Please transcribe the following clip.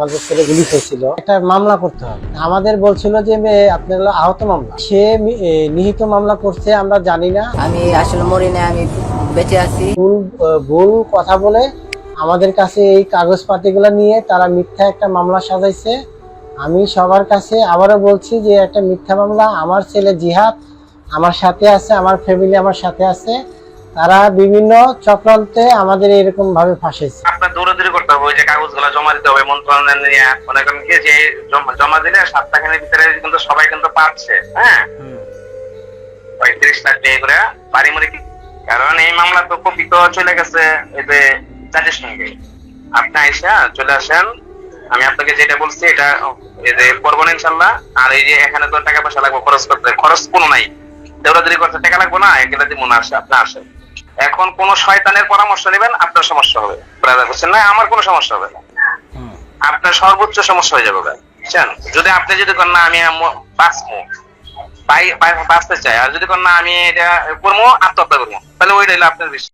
আমাদের ছেলে গুলি হয়েছিল। একটা মামলা করতে হবে। আমাদের বলছিল যে আপনার আহত মামলা। সে নিহিত মামলা করছে আমরা জানি না। আমি আসলে মরি না আমি বেঁচে আছি। ভুল ভুল কথা বলে আমাদের কাছে এই কাগজপাতিগুলো নিয়ে তারা মিথ্যা একটা মামলা সাজাইছে। আমি সবার কাছে আবারও বলছি যে একটা মিথ্যা মামলা। আমার ছেলে জিহাদ আমার সাথে আছে আমার ফ্যামিলি আমার সাথে আছে। তারা বিভিন্ন চক্রান্তে আমাদের এরকম ভাবে ফাঁসেছে আপনার দৌড়াদৌড়ি করতে হবে ওই যে কাগজগুলো জমা দিতে হবে, মন্ত্রণালয় মনে করেন কি যে, জমা- দিলে ভিতরে কিন্তু সবাই কিন্তু পাচ্ছে হ্যাঁ? ওই তিরিশ লাখ করে বাড়ি কি- কারণ এই মামলা তো চলে গেছে জাজের সঙ্গে। আপনি আইসা চলে আসেন, আমি আপনাকে যেটা বলছি, এটা, এই যে করব না ইনশাল্লাহ, আর এই যে এখানে তো টাকা পয়সা লাগবে, খরচ করতে খরচ কোনো নাই। দৌড়াদৌড়ি করতে টাকা লাগবে না, এগুলো দিব না, আসে, আপনি আসেন। এখন কোন শয়তানের পরামর্শ নেবেন আপনার সমস্যা হবে। ব্রাদার হোসেন না আমার কোনো সমস্যা হবে না। আপনার সর্বোচ্চ সমস্যা হয়ে যাবে। বুঝছেন? যদি আপনি যদি করেন না আমি বাঁচবো। বাঁচতে চাই। আর যদি করেন না আমি এটা করব আত্মহত্যা করব। তাহলে ওইটাই আপনার বিষয়।